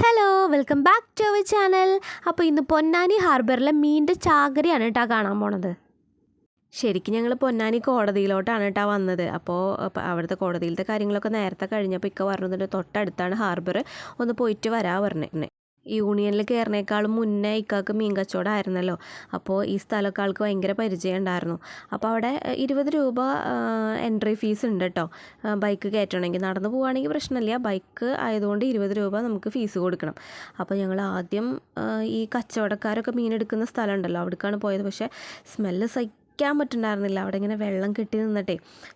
Hello welcome back to our channel അപ്പോൾ ഇന്ന് പൊന്നാനി ഹാർബറിലെ മീനിന്റെ ചാകരയാണ് കേട്ടോ കാണാൻ പോണത്. ശരിക്കും ഞങ്ങൾ പൊന്നാനി കോടതിയിലോട്ടാണ് കേട്ടോ വന്നത്. അപ്പോൾ അപ്പോൾ അവിടുത്തെ കോടതിയിലത്തെ കാര്യങ്ങളൊക്കെ നേരത്തെ കഴിഞ്ഞപ്പോൾ ഇക്ക പറഞ്ഞതിന്റെ തൊട്ടടുത്താണ് ഹാർബർ ഒന്ന് പോയിട്ട് വരാ പറഞ്ഞേ. യൂണിയനിൽ കയറിനേക്കാളും മുന്നേ ഇക്കാക്ക് മീൻ കച്ചവടം ആയിരുന്നല്ലോ അപ്പോൾ ഈ സ്ഥലമൊക്കെ ആൾക്ക് ഭയങ്കര പരിചയം ഉണ്ടായിരുന്നു. അപ്പോൾ അവിടെ ഇരുപത് രൂപ എൻട്രി ഫീസ് ഉണ്ട് കേട്ടോ ബൈക്ക് കയറ്റണമെങ്കിൽ. നടന്നു പോവുകയാണെങ്കിൽ പ്രശ്നമില്ല. ബൈക്ക് ആയതുകൊണ്ട് ഇരുപത് രൂപ നമുക്ക് ഫീസ് കൊടുക്കണം. അപ്പോൾ ഞങ്ങൾ ആദ്യം ഈ കച്ചവടക്കാരൊക്കെ മീൻ എടുക്കുന്ന സ്ഥലം ഉണ്ടല്ലോ അവിടേക്കാണ് പോയത്. പക്ഷേ സ്മെല്ല് സഹിക്കാൻ പറ്റുന്നുണ്ടായിരുന്നില്ല അവിടെ ഇങ്ങനെ വെള്ളം കെട്ടി നിന്നിട്ടേ.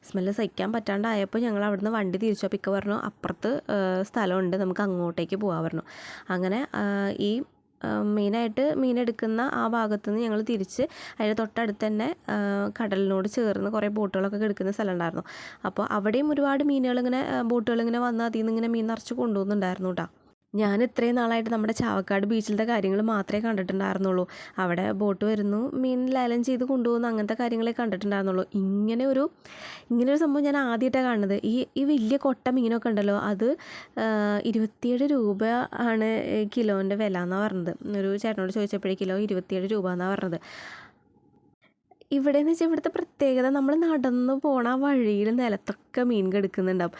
സ്മെല്ല് സഹിക്കാൻ പറ്റാണ്ടായപ്പോൾ ഞങ്ങൾ അവിടുന്ന് വണ്ടി തിരിച്ചു. അപ്പോൾ പറഞ്ഞു അപ്പുറത്ത് സ്ഥലമുണ്ട്. നമുക്ക് അങ്ങോട്ടേക്ക് പോകാൻ പറഞ്ഞു. അങ്ങനെ ഈ മെയിനായിട്ട് മീനെടുക്കുന്ന ആ ഭാഗത്തു നിന്ന് ഞങ്ങൾ തിരിച്ച് അതിന്റെ തൊട്ടടുത്ത് തന്നെ കടലിനോട് ചേർന്ന് കുറേ ബോട്ടുകളൊക്കെ കിടക്കുന്ന സ്ഥലം ഉണ്ടായിരുന്നു അപ്പോൾ അവിടെയും ഒരുപാട് മീനുകൾ ഇങ്ങനെ ബോട്ടുകൾ ഇങ്ങനെ വന്ന് അതിൽ നിന്ന് ഇങ്ങനെ മീൻ നിറച്ച് കൊണ്ടുപോകുന്നുണ്ടായിരുന്നു കേട്ടോ ഞാൻ ഇത്രയും നാളായിട്ട് നമ്മുടെ ചാവക്കാട് ബീച്ചിലത്തെ കാര്യങ്ങൾ മാത്രമേ കണ്ടിട്ടുണ്ടായിരുന്നുള്ളൂ. അവിടെ ബോട്ട് വരുന്നു മീൻ ലേലം ചെയ്ത് കൊണ്ടുപോകുന്നു അങ്ങനത്തെ കാര്യങ്ങളെ കണ്ടിട്ടുണ്ടായിരുന്നുള്ളൂ. ഇങ്ങനെ ഒരു ഇങ്ങനെ ഒരു സംഭവം ഞാൻ ആദ്യമായിട്ടാണ് കാണുന്നത്. ഈ ഈ വലിയ കൊട്ട മീനൊക്കെ ഉണ്ടല്ലോ അത് ഇരുപത്തിയേഴ് രൂപ ആണ് കിലോന്റെ വില എന്നാണ് പറഞ്ഞത്. ഒരു ചേട്ടനോട് ചോദിച്ചപ്പോഴേ കിലോ ഇരുപത്തിയേഴ് രൂപ എന്നാണ് പറഞ്ഞത്. ഇവിടെയെന്ന് വെച്ചാൽ ഇവിടുത്തെ പ്രത്യേകത നമ്മൾ നടന്നു പോണ ആ വഴിയിൽ നിലത്തൊക്കെ മീൻ കെടുക്കുന്നുണ്ടാവും.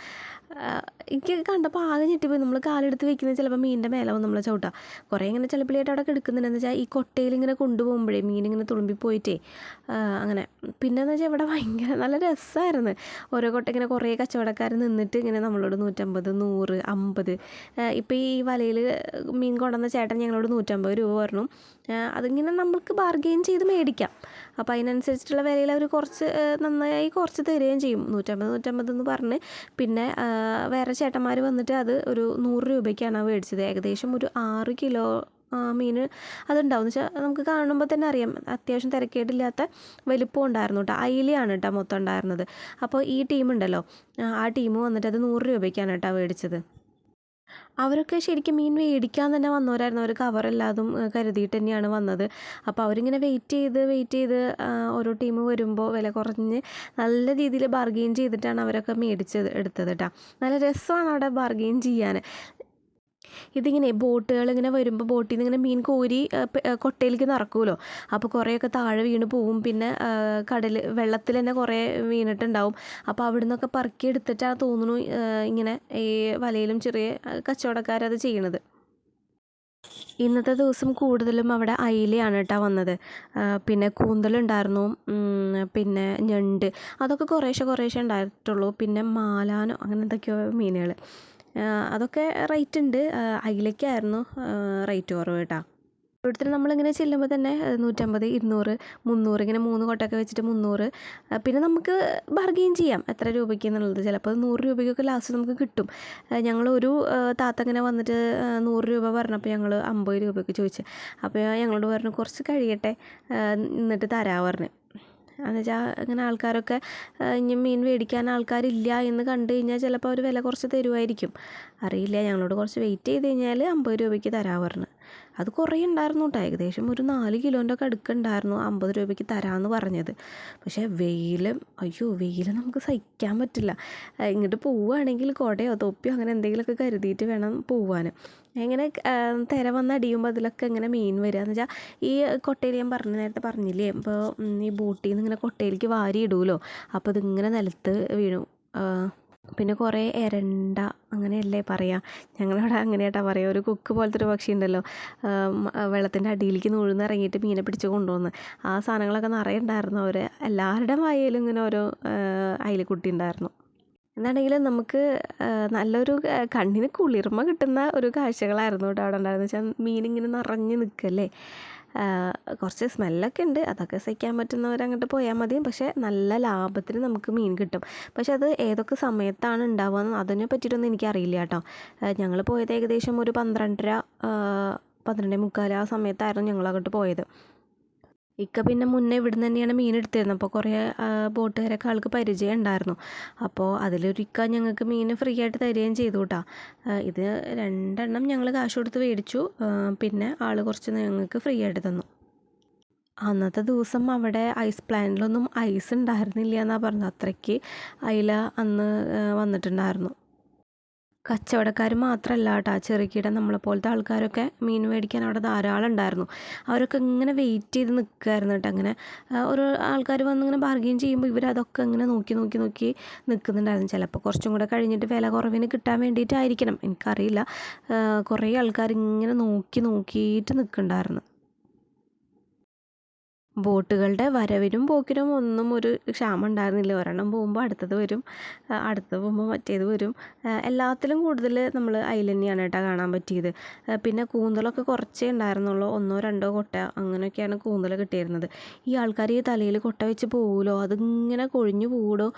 എനിക്ക് കണ്ടപ്പോൾ ആകെ ഞെട്ടിപ്പോയി. നമ്മൾ കാലെടുത്ത് വെക്കുന്നത് ചിലപ്പോൾ മീനിന്റെ മേലാവും നമ്മൾ ചവിട്ടുക കുറേ ഇങ്ങനെ ചിലപ്പിലായിട്ട് അവിടെ കിടക്കുന്നുണ്ടെന്ന് വെച്ചാൽ ഈ കൊട്ടയിൽ ഇങ്ങനെ കൊണ്ടുപോകുമ്പോഴേ മീൻ ഇങ്ങനെ തുളുമ്പി പോയിട്ടേ അങ്ങനെ. പിന്നെയെന്ന് വെച്ചാൽ ഇവിടെ ഭയങ്കര നല്ല രസമായിരുന്നു ഓരോ കൊട്ട ഇങ്ങനെ കുറേ കച്ചവടക്കാർ നിന്നിട്ട് ഇങ്ങനെ നമ്മളോട് നൂറ്റമ്പത് നൂറ് അമ്പത് ഇപ്പോൾ ഈ വലയിൽ മീൻ കൊണ്ടുവന്ന ചേട്ടൻ ഞങ്ങളോട് നൂറ്റമ്പത് രൂപ പറഞ്ഞു. അതിങ്ങനെ നമുക്ക് ബാർഗെയിൻ ചെയ്ത് മേടിക്കാം. അപ്പോൾ അതിനനുസരിച്ചിട്ടുള്ള വിലയിൽ അവർ കുറച്ച് നന്നായി കുറച്ച് തരികയും ചെയ്യും. നൂറ്റമ്പത് നൂറ്റമ്പത് എന്ന് പറഞ്ഞ്. പിന്നെ വേറെ ചേട്ടന്മാർ വന്നിട്ട് അത് ഒരു നൂറ് രൂപയ്ക്കാണ് മേടിച്ചത്. ഏകദേശം ഒരു ആറ് കിലോ മീൻ അതുണ്ടാവും. എന്ന് വെച്ചാൽ നമുക്ക് കാണുമ്പോൾ തന്നെ അറിയാം. അത്യാവശ്യം തിരക്കേടില്ലാത്ത വലിപ്പം ഉണ്ടായിരുന്നു കേട്ടോ. അയിലയാണ് കേട്ടോ മൊത്തം ഉണ്ടായിരുന്നത്. അപ്പോൾ ഈ ടീം ഉണ്ടല്ലോ ആ, ആ ടീം വന്നിട്ട് അത് നൂറ് രൂപയ്ക്കാണ് കേട്ടോ മേടിച്ചത്. അവരൊക്കെ ശരിക്കും മീൻ മേടിക്കാൻ തന്നെ വന്നവരായിരുന്നു. അവർ കവറെല്ലാതും കരുതിയിട്ട് തന്നെയാണ് വന്നത്. അപ്പോൾ അവരിങ്ങനെ വെയിറ്റ് ചെയ്ത് വെയിറ്റ് ചെയ്ത് ഓരോ ടീം വരുമ്പോൾ വില കുറഞ്ഞ് നല്ല രീതിയിൽ ബാർഗെയിൻ ചെയ്തിട്ടാണ് അവരൊക്കെ മേടിച്ചത് എടുത്തത് കേട്ടോ നല്ല രസമാണ് അവിടെ ബാർഗെയിൻ ചെയ്യാൻ. ഇതിങ്ങനെ ബോട്ടുകൾ ഇങ്ങനെ വരുമ്പോൾ ബോട്ടിൽ നിന്ന് ഇങ്ങനെ മീൻ കോരി കൊട്ടയിലേക്ക് നിറക്കുമല്ലോ അപ്പോൾ കുറേയൊക്കെ താഴെ വീണ് പോവും. പിന്നെ കടൽ വെള്ളത്തിൽ തന്നെ കുറേ വീണിട്ടുണ്ടാവും. അപ്പോൾ അവിടെ നിന്നൊക്കെ പറക്കി എടുത്തിട്ടാണ് തോന്നുന്നു ഇങ്ങനെ ഈ വലയിലും ചെറിയ കച്ചവടക്കാരത് ചെയ്യണത്. ഇന്നത്തെ ദിവസം കൂടുതലും അവിടെ അയിലയാണ് കേട്ടോ വന്നത്. പിന്നെ കൂന്തലുണ്ടായിരുന്നു പിന്നെ ഞണ്ട്. അതൊക്കെ കുറേശ്ശെ കുറേശ്ശെ ഉണ്ടായിട്ടുള്ളൂ. പിന്നെ മാലാനോ അങ്ങനെ എന്തൊക്കെയോ മീനുകൾ അതൊക്കെ റേറ്റ് ഉണ്ട് അയിലയ്ക്കായിരുന്നു റേറ്റ് കുറവ് കേട്ടോ. ഇവിടുത്തെ നമ്മളിങ്ങനെ ചെല്ലുമ്പോൾ തന്നെ നൂറ്റമ്പത് ഇരുന്നൂറ് മുന്നൂറ് ഇങ്ങനെ മൂന്ന് കൊട്ടൊക്കെ വെച്ചിട്ട് മുന്നൂറ്. പിന്നെ നമുക്ക് ബാർഗെയിൻ ചെയ്യാം എത്ര രൂപയ്ക്ക് എന്നുള്ളത്. ചിലപ്പോൾ നൂറ് രൂപയ്ക്കൊക്കെ ലാസ്റ്റ് നമുക്ക് കിട്ടും. ഞങ്ങൾ ഒരു താത്ത ഇങ്ങനെ വന്നിട്ട് നൂറ് രൂപ പറഞ്ഞപ്പോൾ ഞങ്ങൾ അമ്പത് രൂപയ്ക്ക് ചോദിച്ചു. അപ്പോൾ ഞങ്ങളോട് പറഞ്ഞു കുറച്ച് കഴിയട്ടെ എന്നിട്ട് തരാമെന്ന് പറഞ്ഞു. എന്നുവെച്ചാൽ അങ്ങനെ ആൾക്കാരൊക്കെ ഇനി മീൻ മേടിക്കാൻ ആൾക്കാരില്ല എന്ന് കണ്ടു കഴിഞ്ഞാൽ ചിലപ്പോൾ അവർ വില കുറച്ച് തരുമായിരിക്കും അറിയില്ല ഞങ്ങളോട് കുറച്ച് വെയിറ്റ് ചെയ്ത് കഴിഞ്ഞാൽ അമ്പത് രൂപയ്ക്ക് തരാമെന്ന് പറഞ്ഞു. അത് കുറേ ഉണ്ടായിരുന്നു കേട്ടോ. ഏകദേശം ഒരു നാല് കിലോന്റെ ഒക്കെ അടുക്കുണ്ടായിരുന്നു അമ്പത് രൂപയ്ക്ക് തരാമെന്ന് പറഞ്ഞത്. പക്ഷേ വെയിൽ അയ്യോ വെയിൽ നമുക്ക് സഹിക്കാൻ പറ്റില്ല. ഇങ്ങോട്ട് പോവുകയാണെങ്കിൽ കുടയോ തൊപ്പിയോ അങ്ങനെ എന്തെങ്കിലുമൊക്കെ കരുതിയിട്ട് വേണം പോവാൻ. എങ്ങനെ തിര വന്ന് അടിയുമ്പോൾ അതിലൊക്കെ ഇങ്ങനെ മീൻ വരിക എന്ന് വെച്ചാൽ ഈ കൊട്ടയിൽ ഞാൻ പറഞ്ഞ നേരത്തെ പറഞ്ഞില്ലേ ഇപ്പോൾ ഈ ബോട്ടിൽ നിന്ന് ഇങ്ങനെ കൊട്ടയിലേക്ക് വാരി ഇടുമല്ലോ അപ്പോൾ അതിങ്ങനെ നിലത്ത് വീഴും. പിന്നെ കുറേ എരണ്ട അങ്ങനെയല്ലേ പറയുക ഞങ്ങളവിടെ അങ്ങനെയാട്ടാ പറയുക ഒരു കുക്ക് പോലത്തെ ഒരു പക്ഷി ഉണ്ടല്ലോ വെള്ളത്തിന്റെ അടിയിലേക്ക് നൂഴ്ന്ന് ഇറങ്ങിയിട്ട് മീനെ പിടിച്ച് കൊണ്ടുവന്ന്. ആ സാധനങ്ങളൊക്കെ നിറയെ ഉണ്ടായിരുന്നു അവർ എല്ലാവരുടെ വായയിലും ഇങ്ങനെ ഓരോ അയിലക്കുട്ടി ഉണ്ടായിരുന്നു. എന്താണെങ്കിലും നമുക്ക് നല്ലൊരു കണ്ണിന് കുളിർമ കിട്ടുന്ന ഒരു കാഴ്ചകളായിരുന്നു കേട്ടോ അവിടെ ഉണ്ടായിരുന്നത്. വെച്ചാൽ മീനിങ്ങനെ നിറഞ്ഞ് നിൽക്കല്ലേ കുറച്ച് സ്മെല്ലൊക്കെ ഉണ്ട്. അതൊക്കെ സഹിക്കാൻ പറ്റുന്നവരങ്ങോട്ട് പോയാൽ മതി പക്ഷേ നല്ല ലാഭത്തിന് നമുക്ക് മീൻ കിട്ടും. പക്ഷേ അത് ഏതൊക്കെ സമയത്താണ് ഉണ്ടാവുക അതിനെ പറ്റിയിട്ടൊന്നും എനിക്കറിയില്ല കേട്ടോ. ഞങ്ങൾ പോയത് ഏകദേശം ഒരു പന്ത്രണ്ടര പന്ത്രണ്ടേ മുക്കാൽ ആ സമയത്തായിരുന്നു ഞങ്ങൾ അങ്ങോട്ട് പോയത്. ഇക്ക പിന്നെ മുന്നേ ഇവിടുന്ന് തന്നെയാണ് മീൻ എടുത്തിരുന്നത്. അപ്പോൾ കുറേ ബോട്ടുകാരൊക്കെ ആൾക്ക് പരിചയം ഉണ്ടായിരുന്നു. അപ്പോൾ അതിലൊരു ഇക്ക ഞങ്ങൾക്ക് മീൻ ഫ്രീ ആയിട്ട് തരികയും ചെയ്തു കേട്ടോ ഇത് രണ്ടെണ്ണം ഞങ്ങൾ കാശ് കൊടുത്ത് മേടിച്ചു. പിന്നെ ആൾ കുറച്ച് ഞങ്ങൾക്ക് ഫ്രീ ആയിട്ട് തന്നു. അന്നത്തെ ദിവസം അവിടെ ഐസ് പ്ലാന്റിലൊന്നും ഐസ് ഉണ്ടായിരുന്നില്ല എന്നാണ് പറഞ്ഞത്. അത്രയ്ക്ക് അയില അന്ന് വന്നിട്ടുണ്ടായിരുന്നു. കച്ചവടക്കാർ മാത്രമല്ല കേട്ടോ ചെറുകിട നമ്മളെ പോലത്തെ ആൾക്കാരൊക്കെ മീൻ മേടിക്കാൻ അവിടെ ധാരാളം ഉണ്ടായിരുന്നു. അവരൊക്കെ ഇങ്ങനെ വെയിറ്റ് ചെയ്ത് നിൽക്കുകയായിരുന്നു കേട്ടോ അങ്ങനെ ഓരോ ആൾക്കാർ വന്ന് ഇങ്ങനെ ബാർഗെയിൻ ചെയ്യുമ്പോൾ ഇവരതൊക്കെ ഇങ്ങനെ നോക്കി നോക്കി നോക്കി നിൽക്കുന്നുണ്ടായിരുന്നു ചിലപ്പോൾ കുറച്ചും കൂടെ കഴിഞ്ഞിട്ട് വില കുറവിന് കിട്ടാൻ വേണ്ടിയിട്ടായിരിക്കണം. എനിക്കറിയില്ല. കുറേ ആൾക്കാർ ഇങ്ങനെ നോക്കി നോക്കിയിട്ട് നിൽക്കുന്നുണ്ടായിരുന്നു ബോട്ടുകളുടെ വരവിനും പോക്കിനും ഒന്നും ഒരു ക്ഷാമം ഉണ്ടായിരുന്നില്ല. ഒരെണ്ണം പോകുമ്പോൾ അടുത്തത് വരും അടുത്തത് പോകുമ്പോൾ മറ്റേത് വരും. എല്ലാത്തിലും കൂടുതൽ നമ്മൾ അതിൽ തന്നെയാണ് കേട്ടോ കാണാൻ പറ്റിയത്. പിന്നെ കൂന്തലൊക്കെ കുറച്ചേ ഉണ്ടായിരുന്നുള്ളൂ. ഒന്നോ രണ്ടോ കൊട്ട അങ്ങനെയൊക്കെയാണ് കൂന്തൽ കിട്ടിയിരുന്നത്. ഈ ആൾക്കാർ ഈ തലയിൽ കൊട്ട വെച്ച് പോകുമല്ലോ അതിങ്ങനെ കൊഴിഞ്ഞു പോകുമോ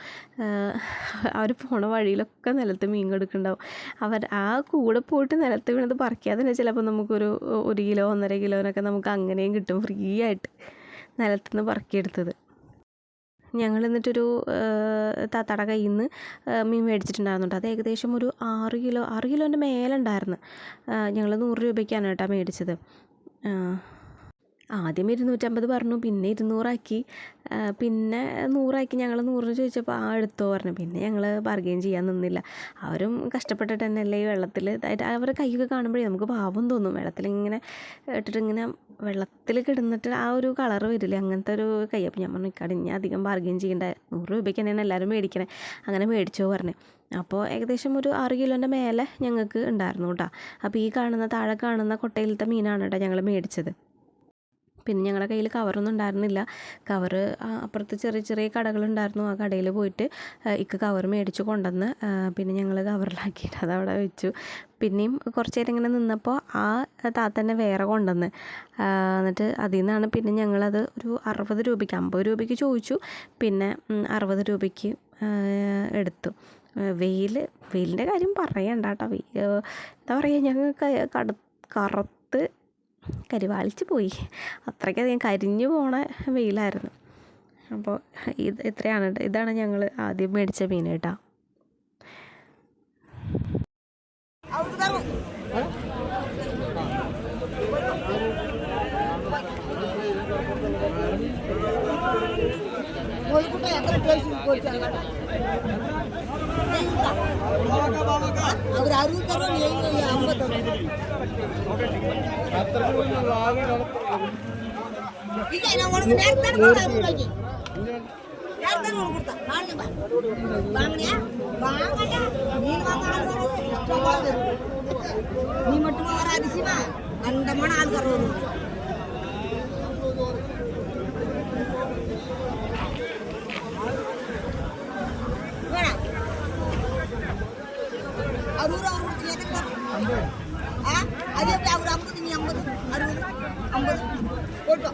അവർ പോണ വഴിയിലൊക്കെ നിലത്ത് മീൻ കൊടുക്കുന്നുണ്ടാവും. അവർ ആ കൂടെ പോയിട്ട് നിലത്ത് വീണത് പറിക്കാതെ തന്നെ ചിലപ്പോൾ നമുക്കൊരു ഒരു കിലോ ഒന്നര കിലോനൊക്കെ നമുക്ക് അങ്ങനെയും കിട്ടും ഫ്രീ ആയിട്ട്. നിലത്തുനിന്ന് പറക്കിയെടുത്തത്. ഞങ്ങൾ എന്നിട്ടൊരു താത്താടെ കയ്യിൽ നിന്ന് മീൻ മേടിച്ചിട്ടുണ്ടായിരുന്നു അത് ഏകദേശം ഒരു ആറ് കിലോ ആറ് കിലോന്റെ മേലെ ഉണ്ടായിരുന്നു. ഞങ്ങൾ നൂറ് രൂപയ്ക്കാണ് കേട്ടോ മേടിച്ചത്. ആദ്യം ഇരുന്നൂറ്റമ്പത് പറഞ്ഞു പിന്നെ ഇരുന്നൂറാക്കി. പിന്നെ നൂറാക്കി. ഞങ്ങൾ നൂറിന് ചോദിച്ചപ്പോൾ ആ എടുത്തോ പറഞ്ഞു. പിന്നെ ഞങ്ങൾ ബാർഗെയിൻ ചെയ്യാൻ നിന്നില്ല. അവരും കഷ്ടപ്പെട്ടിട്ട് തന്നെയല്ലേ ഈ വെള്ളത്തിൽ ഇതായിട്ട് അവരുടെ കൈയൊക്കെ കാണുമ്പോഴേ നമുക്ക് പാവം തോന്നും. വെള്ളത്തിലിങ്ങനെ ഇട്ടിട്ട് ഇങ്ങനെ വെള്ളത്തിൽ കിടന്നിട്ട് ആ ഒരു കളർ വരില്ലേ അങ്ങനത്തെ ഒരു കൈ. അപ്പം ഞാൻ പറഞ്ഞു ഇക്കാട് ഇനി അധികം ബാർഗെയിൻ ചെയ്യേണ്ട. നൂറ് രൂപയ്ക്ക് തന്നെയാണ് എല്ലാവരും മേടിക്കണേ. അങ്ങനെ മേടിച്ചോ പറഞ്ഞു. അപ്പോൾ ഏകദേശം ഒരു ആറ് കിലോന്റെ മേലെ ഞങ്ങൾക്ക് ഉണ്ടായിരുന്നു കേട്ടോ അപ്പോൾ ഈ കാണുന്ന താഴെ കാണുന്ന കൊട്ടയിലത്തെ മീനാണ് കേട്ടോ ഞങ്ങൾ മേടിച്ചത്. പിന്നെ ഞങ്ങളുടെ കയ്യിൽ കവറൊന്നും ഉണ്ടായിരുന്നില്ല. കവറ് അപ്പുറത്ത് ചെറിയ ചെറിയ കടകളുണ്ടായിരുന്നു. ആ കടയിൽ പോയിട്ട് ഇക്ക് കവർ മേടിച്ച് കൊണ്ടുവന്ന് പിന്നെ ഞങ്ങൾ കവറിലാക്കിയിട്ട് അതവിടെ വെച്ചു. പിന്നെയും കുറച്ച് നേരം ഇങ്ങനെ നിന്നപ്പോൾ ആ താത്തന്നെ വേറെ കൊണ്ടുവന്ന് എന്നിട്ട് അതിൽ നിന്നാണ് പിന്നെ ഞങ്ങളത് ഒരു അറുപത് രൂപയ്ക്ക് അമ്പത് രൂപയ്ക്ക് ചോദിച്ചു. പിന്നെ അറുപത് രൂപയ്ക്ക് എടുത്തു. വെയിൽ വെയിലിന്റെ കാര്യം പറയണ്ട കേട്ടോ. എന്താ പറയുക ഞങ്ങൾക്ക് കട കറുത്ത് കരിവാളിച്ച് പോയി. അത്രയ്ക്കധികം കരിഞ്ഞു പോണ വെയിലായിരുന്നു. അപ്പോൾ ഇത് ഇത്രയാണ് ഇതാണ് ഞങ്ങൾ ആദ്യം മേടിച്ച മീൻ കേട്ടോ. അവർ അറിയിക്കാൻ நீ மட்டுமா வர அதிசயமா? அந்த மன ஆள் കൊടുത്തോ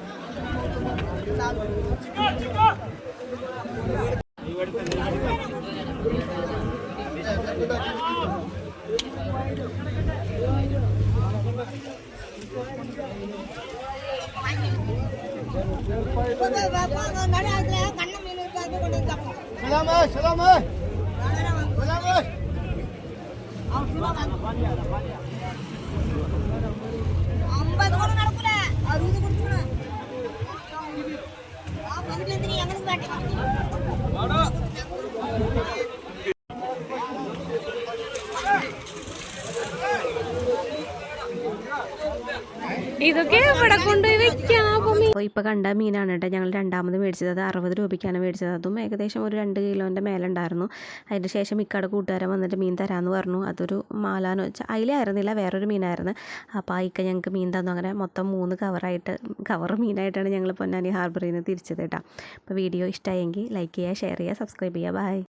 കണ്ണ മീൻ കൊണ്ടു സലാമേ സലാമേ സലാമേ അമ്പത് കൊണ്ട് നടക്കൂല അറുപത് കൊടുക്കണം ആ പകുതി ഞങ്ങൾക്ക് കാട്ടി ഇതൊക്കെ വെക്കാമോ ഇപ്പോൾ കണ്ട മീനാണ് കേട്ടോ. ഞങ്ങൾ രണ്ടാമത് മേടിച്ചത്. അത് അറുപത് രൂപയ്ക്കാണ് മേടിച്ചത്. അതും ഏകദേശം ഒരു രണ്ട് കിലോന്റെ മേലെ ഉണ്ടായിരുന്നു അതിന് ശേഷം മിക്കടെ കൂട്ടുകാരൻ വന്നിട്ട് മീൻ തരാമെന്ന് പറഞ്ഞു. അതൊരു വെച്ചാൽ അതിലായിരുന്നില്ല വേറൊരു മീനായിരുന്നു. അപ്പോൾ ആ ഇക്ക ഞങ്ങൾക്ക് മീൻ തന്നു. അങ്ങനെ മൊത്തം മൂന്ന് കവറായിട്ട് കവർ മീനായിട്ടാണ് ഞങ്ങൾ പൊന്നാനി ഹാർബറിൽ നിന്ന് തിരിച്ചത് കേട്ടോ. അപ്പോൾ വീഡിയോ ഇഷ്ടമായെങ്കിൽ ലൈക്ക് ചെയ്യുക ഷെയർ ചെയ്യുക സബ്സ്ക്രൈബ് ചെയ്യുക. ബൈ.